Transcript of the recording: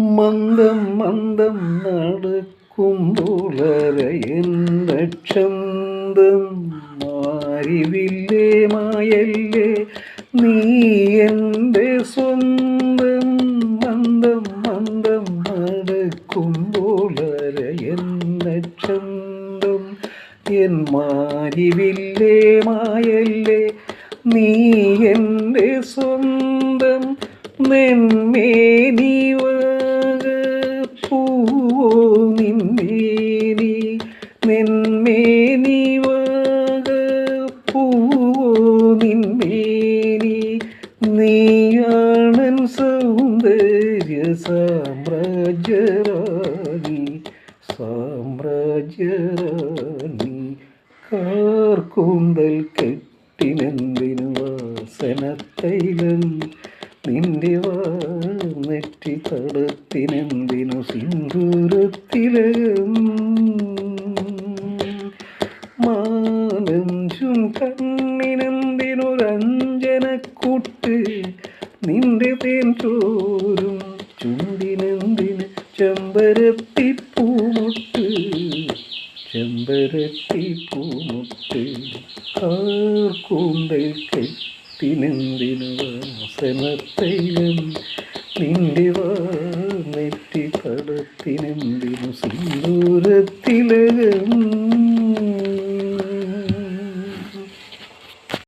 മന്ദം മന്ദം നടക്കുമ്പോളരയെന്ന ചന്തം മാറിവില്ലേ മായല്ലേ നീ എന്റെ സ്വന്തം. മന്ദം മന്ദം നടക്കുമ്പോളരയെന്ന ചന്തം എൻ മാറിവില്ലേ മായല്ലേ നീ എന്റെ സ്വന്തം. നെന്മേനി പൂവോ നെന്മേനി പൂവോ നിന്മേനി? നീയാണൻ സൗന്ദര്യ സാമ്രാജ്യറാണി. സാമ്രാജ്യറാണി കാർക്കൂന്തൽ കെട്ടിനെന്തിനു വാസനത്തൈലം? നിന്റെ വാർന്നെറ്റി തടത്തിനെന്തിനു സിന്ദൂരത്തിലകം മാനഞ്ചും കണ്ണിനെന്തിനൊരഞ്ജനക്കൂട്ട് നിന്റെ തേൻ ചോരും ചുണ്ടിനെന്തിന് ചെമ്പരത്തി പൂമുട്ട്? ചെമ്പരത്തി പൂമുട്ട്. കൂന്തൽ കെട്ടിനെന്തിനു വാസനത്തൈലം? നിന്റെ വാ നെറ്റിപ്പടത്തിനെന്തിനു തടത്തിനെന്തിനു